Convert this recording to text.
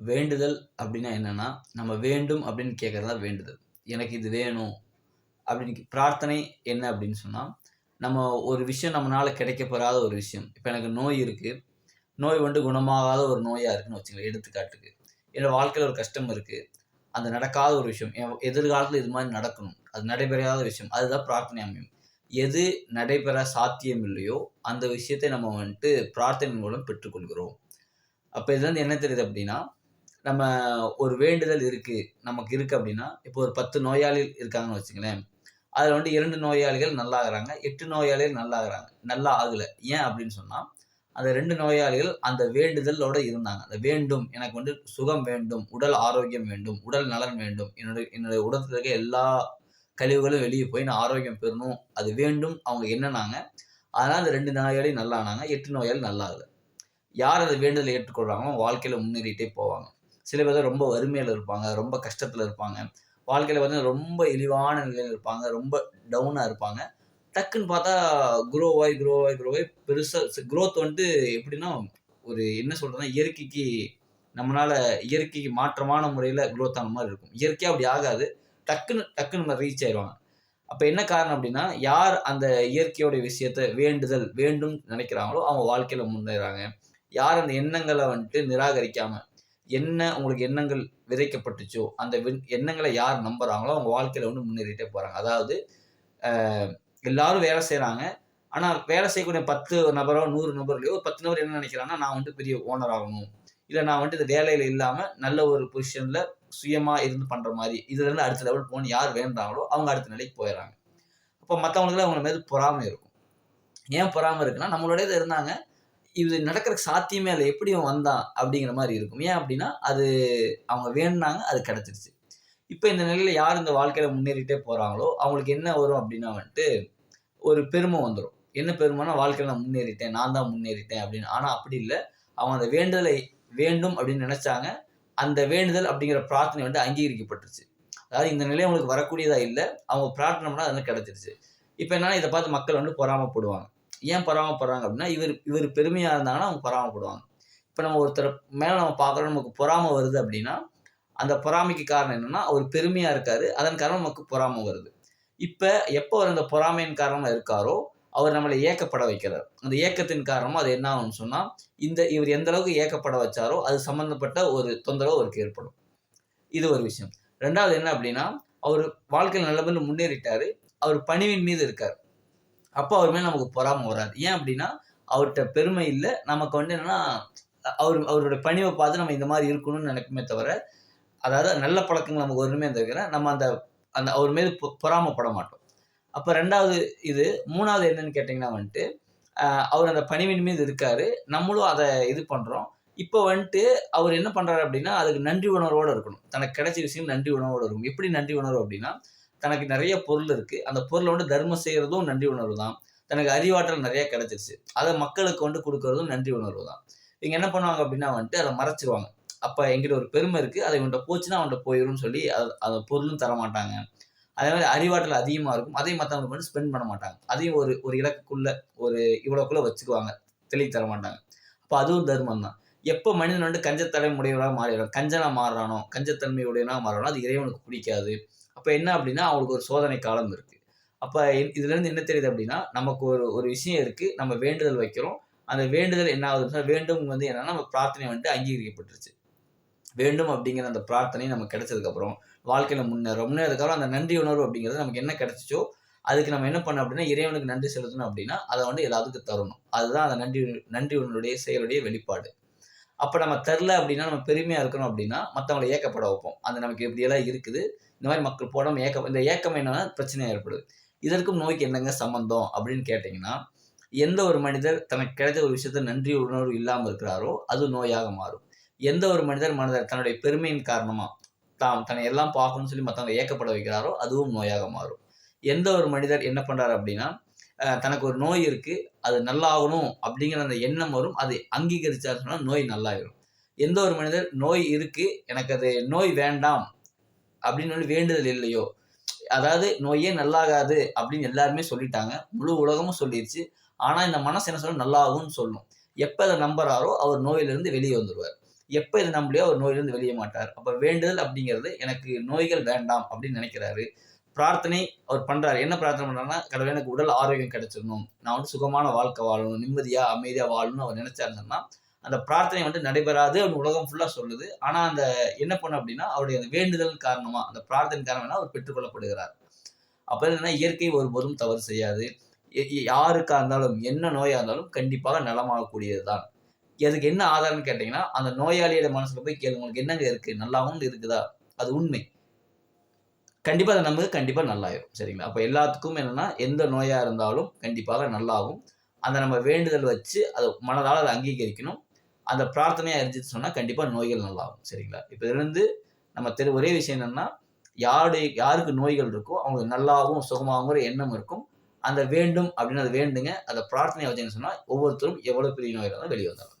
வேண்டுதல் அப்படின்னா என்னன்னா நம்ம வேண்டும் அப்படின்னு கேட்குறதா வேண்டுதல். எனக்கு இது வேணும் அப்படின்னு பிரார்த்தனை என்ன அப்படின்னு சொன்னால் நம்ம ஒரு விஷயம் நம்மளால் கிடைக்க போகாத ஒரு விஷயம். இப்போ எனக்கு நோய் இருக்குது நோய் வந்து குணமாகாத ஒரு நோயாக இருக்குன்னு வச்சுக்கலாம் எடுத்துக்காட்டுக்கு. என்னோட வாழ்க்கையில் ஒரு கஷ்டம் இருக்குது அந்த நடக்காத ஒரு விஷயம். என் எதிர்காலத்தில் இது மாதிரி நடக்கணும். அது நடைபெறாத விஷயம். அதுதான் பிரார்த்தனை அமையும். எது நடைபெற சாத்தியம் இல்லையோ அந்த விஷயத்தை நம்ம வந்துட்டு பிரார்த்தனை மூலம் பெற்றுக்கொள்கிறோம். அப்போ இது வந்து என்ன தெரியுது அப்படின்னா நம்ம ஒரு வேண்டுதல் இருக்குது நமக்கு இருக்குது அப்படின்னா இப்போ ஒரு பத்து நோயாளிகள் இருக்காங்கன்னு வச்சுங்களேன் அதில் வந்து இரண்டு நோயாளிகள் நல்லாகிறாங்க எட்டு நோயாளிகள் நல்லாகிறாங்க நல்லா ஆகலை. ஏன் அப்படின்னு சொன்னால் அந்த ரெண்டு நோயாளிகள் அந்த வேண்டுதலோட இருந்தாங்க. அந்த வேண்டும் எனக்கு வந்து சுகம் வேண்டும் உடல் ஆரோக்கியம் வேண்டும் உடல் நலன் வேண்டும் என்னுடைய என்னுடைய உடத்துல இருக்க எல்லா கழிவுகளும் வெளியே போய் நான் ஆரோக்கியம் பெறணும் அது வேண்டும் அவங்க என்னன்னாங்க அதனால் அந்த ரெண்டு நோயாளி நல்லானாங்க எட்டு நோயாளி நல்லா ஆகலை யார் அந்த வேண்டுதலை ஏற்றுக்கொள்கிறாங்களோ வாழ்க்கையில் முன்னேறிட்டே போவாங்க. சில பேர் ரொம்ப வறுமையில் இருப்பாங்க ரொம்ப கஷ்டத்தில் இருப்பாங்க. வாழ்க்கையில் வந்து ரொம்ப இழிவான நிலையில் இருப்பாங்க ரொம்ப டவுனாக இருப்பாங்க. டக்குன்னு பார்த்தா குரோவாய் குரோவாய் குரோவாய் பெருசாக க்ரோத் வந்துட்டு எப்படின்னா ஒரு என்ன சொல்கிறதுனா இயற்கைக்கு நம்மளால் இயற்கைக்கு மாற்றமான முறையில் க்ரோத் ஆன மாதிரி இருக்கும். இயற்கையாக அப்படி ஆகாது. டக்குன்னு டக்குன்னு நம்ம ரீச் ஆயிடுவாங்க. அப்போ என்ன காரணம் அப்படின்னா யார் அந்த இயற்கையோட விஷயத்த வேண்டுதல் வேண்டும் நினைக்கிறாங்களோ அவங்க வாழ்க்கையில் முன்னேறாங்க. யார் அந்த எண்ணங்களை வந்துட்டு நிராகரிக்காமல் என்ன உங்களுக்கு எண்ணங்கள் விதைக்கப்பட்டுச்சோ அந்த எண்ணங்களை யார் நம்புகிறாங்களோ அவங்க வாழ்க்கையில் வந்து முன்னேறிட்டே போகிறாங்க அதாவது எல்லாரும் வேலை செய்கிறாங்க ஆனால் வேலை செய்யக்கூடிய பத்து நபரோ நூறு நபர்லையோ ஒரு பத்து நபர் என்ன நினைக்கிறாங்கன்னா நான் வந்துட்டு பெரிய ஓனர் ஆகணும். இல்லை நான் வந்துட்டு இந்த வேலையில் இல்லாமல் நல்ல ஒரு பொசிஷனில் சுயமாக இருந்து பண்ணுற மாதிரி இதுலேருந்து அடுத்த லெவல் போகணும் யார் வேண்டாங்களோ அவங்க அடுத்த நிலைக்கு போயிடறாங்க. அப்போ மற்றவங்களுக்கு அவங்க மீது பொறாமை இருக்கும். ஏன் பொறாமை இருக்குன்னா நம்மளோட இது இருந்தாங்க. இது நடக்கிறதுக்கு சாத்தியமே இல்லை. எப்படி அவன் வந்தான் அப்படிங்கிற மாதிரி இருக்கும். ஏன் அப்படின்னா அது அவங்க வேணுனாங்க அது கிடச்சிருச்சு. இப்போ இந்த நிலையில் யார் இந்த வாழ்க்கையில் முன்னேறிட்டே போகிறாங்களோ அவங்களுக்கு என்ன வரும் அப்படின்னா வந்துட்டு ஒரு பெருமை வந்துடும் என்ன பெருமைனா வாழ்க்கையில் நான் முன்னேறிட்டேன் நான் தான் முன்னேறிட்டேன் அப்படின்னு. ஆனால் அப்படி இல்லை. அவங்க அந்த வேண்டுதலை வேண்டும் அப்படின்னு நினச்சாங்க. அந்த வேண்டுதல் அப்படிங்கிற பிரார்த்தனை வந்து அங்கீகரிக்கப்பட்டுருச்சு. அதாவது இந்த நிலை அவங்களுக்கு வரக்கூடியதாக இல்லை. அவங்க பிரார்த்தனை பண்ணால் அதெல்லாம் கிடச்சிருச்சு. இப்போ என்னன்னா இதை பார்த்து மக்கள் வந்து பொறாமப்படுவாங்க. ஏன் பொறாமப்படுறாங்க அப்படின்னா இவர் இவர் பெருமையாக இருந்தாங்கன்னா அவங்க பொறாமப்படுவாங்க. இப்போ நம்ம ஒருத்தர் மேலே நம்ம பார்க்குறோம் நமக்கு பொறாமை வருது அப்படின்னா அந்த பொறாமைக்கு காரணம் என்னென்னா அவர் பெருமையாக இருக்கார் அதன் காரணம் நமக்கு பொறாமை வருது. இப்போ எப்போ அவர் அந்த பொறாமையின் காரணமாக இருக்காரோ அவர் நம்மளை ஏக்கப்பட வைக்கிறார். அந்த ஏக்கத்தின் காரணமாக அது என்ன ஆகும்னு சொன்னால் இந்த இவர் எந்த அளவுக்கு ஏக்கப்பட வச்சாரோ அது சம்மந்தப்பட்ட ஒரு தொந்தரவு அவருக்கு ஏற்படும். இது ஒரு விஷயம். ரெண்டாவது என்ன அப்படின்னா அவர் வாழ்க்கையில் நல்லபடி முன்னேறிட்டார் அவர் பணிவின் மீது இருக்கார். அப்போ அவர் மேலே நமக்கு பொறாமல் வராது. ஏன் அப்படின்னா அவர்கிட்ட பெருமை இல்லை. நமக்கு வந்து என்னென்னா அவர் அவருடைய பணிவை பார்த்து நம்ம இந்த மாதிரி இருக்கணும்னு நினைக்குமே தவிர அதாவது நல்ல பழக்கங்கள் நமக்கு ஒன்றுமே தவிர நம்ம அந்த அந்த அவர் மீது பொறாமப்பட மாட்டோம். அப்போ ரெண்டாவது இது மூணாவது என்னன்னு கேட்டிங்கன்னா வந்துட்டு அவர் அந்த பணிவின் மீது இருக்காரு. நம்மளும் அதை இது பண்ணுறோம் இப்போ வந்துட்டு அவர் என்ன பண்ணுறாரு அப்படின்னா அதுக்கு நன்றி உணர்வோடு இருக்கணும். தனக்கு கிடைச்ச விஷயம் நன்றி உணர்வோடு இருக்கும் எப்படி நன்றி உணர்வு அப்படின்னா தனக்கு நிறைய பொருள் இருக்குது அந்த பொருளை வந்து தர்மம் செய்கிறதும் நன்றி உணர்வு தான். தனக்கு அறிவாற்றல் நிறைய கிடைச்சிருச்சு. அதை மக்களுக்கு வந்து கொடுக்கறதும் நன்றி உணர்வு தான். இவங்க என்ன பண்ணுவாங்க அப்படின்னா வந்துட்டு அதை மறைச்சிருவாங்க. அப்போ எங்கிட்ட ஒரு பெருமை இருக்குது அதை இவன்கிட்ட போச்சுன்னா அவன்கிட்ட போயிடும்னு சொல்லி அதை அதை பொருளும் தர மாட்டாங்க. அதே மாதிரி அறிவாற்றல் அதிகமாக இருக்கும். அதையும் மற்றவங்களுக்கு வந்து ஸ்பெண்ட் பண்ண மாட்டாங்க. அதையும் ஒரு ஒரு இலக்குக்குள்ளே ஒரு இவ்வளோக்குள்ளே வச்சுக்குவாங்க. தெளிவு தர மாட்டாங்க. அப்போ அதுவும் தர்மம் தான். எப்போ மனிதன் வந்து கஞ்சத்தலை உடையவனாக மாறிடுறான்? கஞ்சனாக மாறுறானோ? கஞ்சத்தன்மை உடையவனாக மாறுறானோ? அது இறைவனுக்கு பிடிக்காது. அப்போ என்ன அப்படின்னா அவங்களுக்கு ஒரு சோதனை காலம் இருக்குது அப்போ இதுலேருந்து என்ன தெரியுது அப்படின்னா நமக்கு ஒரு ஒரு விஷயம் இருக்குது நம்ம வேண்டுதல் வைக்கிறோம். அந்த வேண்டுதல் என்ன ஆகுதுன்னா வேண்டும் வந்து என்னன்னா நம்ம பிரார்த்தனை வந்துட்டு அங்கீகரிக்கப்பட்டுருச்சு. வேண்டும் அப்படிங்கிற அந்த பிரார்த்தனை நமக்கு கிடைச்சதுக்கப்புறம் வாழ்க்கையில் முன்னேறும் முன்னேறதுக்கப்புறம் அந்த நன்றி உணர்வு அப்படிங்கிறது நமக்கு என்ன கிடைச்சிச்சோ அதுக்கு நம்ம என்ன பண்ணோம் அப்படின்னா இறைவனுக்கு நன்றி செலுத்தணும் அப்படின்னா அதை வந்து எல்லாத்துக்கும் தரணும். அதுதான் அந்த நன்றி நன்றி உணருடைய செயலுடைய வெளிப்பாடு. அப்போ நம்ம தெரில அப்படின்னா நம்ம பெருமையாக இருக்கணும் அப்படின்னா மற்றவங்களை ஏக்கப்பட வைப்போம். அது நமக்கு எப்படியெல்லாம் இருக்குது. இந்த மாதிரி மக்கள் போடாமல் ஏக்கம் இந்த ஏக்கம் என்னன்னா பிரச்சனை ஏற்படுது. இதற்கும் நோய்க்கு என்னங்க சம்மந்தம் அப்படின்னு கேட்டிங்கன்னா எந்த ஒரு மனிதர் தனக்கு கிடைச்ச ஒரு விஷயத்த நன்றி உணர்வு இல்லாமல் இருக்கிறாரோ அது நோயாக மாறும். எந்த ஒரு மனிதர் மனிதர் தன்னுடைய பெருமையின் காரணமாக தாம் தன்னை எல்லாம் பார்க்கணும்னு சொல்லி மற்றவங்க ஏக்கப்பட வைக்கிறாரோ அதுவும் நோயாக மாறும். எந்த ஒரு மனிதர் என்ன பண்ணுறாரு அப்படின்னா தனக்கு ஒரு நோய் இருக்குது அது நல்லாகணும் அப்படிங்கிற அந்த எண்ணம் வரும். அது அங்கீகரிச்சார் சொன்னால் நோய் நல்லாயிடும் எந்த ஒரு மனிதர் நோய் இருக்குது எனக்கு அது நோய் வேண்டாம் அப்படின்னு வந்து வேண்டுதல் இல்லையோ? அதாவது நோயே நல்லாகாது அப்படின்னு எல்லாருமே சொல்லிட்டாங்க. முழு உலகமும் சொல்லிடுச்சு ஆனால் இந்த மனசு என்ன சொல்லணும் நல்லாகும்னு சொல்லணும் எப்போ அதை நம்புறாரோ அவர் நோயிலிருந்து வெளியே வந்துடுவார் எப்போ இதை நம்பலையோ அவர் நோயிலிருந்து வெளியே மாட்டார். அப்போ வேண்டுதல் அப்படிங்கிறது எனக்கு நோய்கள் வேண்டாம் அப்படின்னு நினைக்கிறாரு. பிரார்த்தனை அவர் பண்றாரு. என்ன பிரார்த்தனை பண்றாருன்னா கடவுள் எனக்கு உடல் ஆரோக்கியம் கிடைச்சிடணும். நான் வந்து சுகமான வாழ்க்கை வாழணும். நிம்மதியா அமைதியா வாழணும்னு அவர் நினைச்சாருன்னா அந்த பிரார்த்தனை வந்து நடைபெறாது அவர் உலகம் ஃபுல்லா சொல்லுது. ஆனா அந்த என்ன பண்ண அப்படின்னா அவருடைய அந்த வேண்டுதல் காரணமா அந்த பிரார்த்தனை காரணமா அவர் பெற்றுக்கொள்ளப்படுகிறார். அப்ப என்னன்னா இயற்கை ஒருபோதும் தவறு செய்யாது. எ- யாருக்கா இருந்தாலும் என்ன நோயா இருந்தாலும் கண்டிப்பாக நலமாகக்கூடியது தான் அதுக்கு என்ன ஆதாரம்னு கேட்டீங்கன்னா அந்த நோயாளியோட மனசுல போய் கேளு உங்களுக்கு என்னங்க இருக்கு? நல்லாவும் இருக்குதா? அது உண்மை. கண்டிப்பாக அதை நமக்கு கண்டிப்பாக நல்லாயிரும் சரிங்களா? அப்போ எல்லாத்துக்கும் என்னென்னா எந்த நோயாக இருந்தாலும் கண்டிப்பாக நல்லாகும். அந்த நம்ம வேண்டுதல் வச்சு அதை மனதால் அதை அங்கீகரிக்கணும். அந்த பிரார்த்தனையாக இருந்துச்சு சொன்னால் கண்டிப்பாக நோய்கள் நல்லாகும் சரிங்களா? இப்போ இதுலேருந்து நம்ம தெரு ஒரே விஷயம் என்னென்னா யாரு யாருக்கு நோய்கள் இருக்கோ அவங்களுக்கு நல்லாவும் சுகமாகுங்கிற எண்ணம் இருக்கும். அந்த வேண்டும் அப்படின்னு அதை வேண்டுங்க. அதை பிரார்த்தனை வச்சுன்னு சொன்னால் ஒவ்வொருத்தரும் எவ்வளோ பெரிய நோய் இருந்தாலும் வெளியே வந்துடலாம்.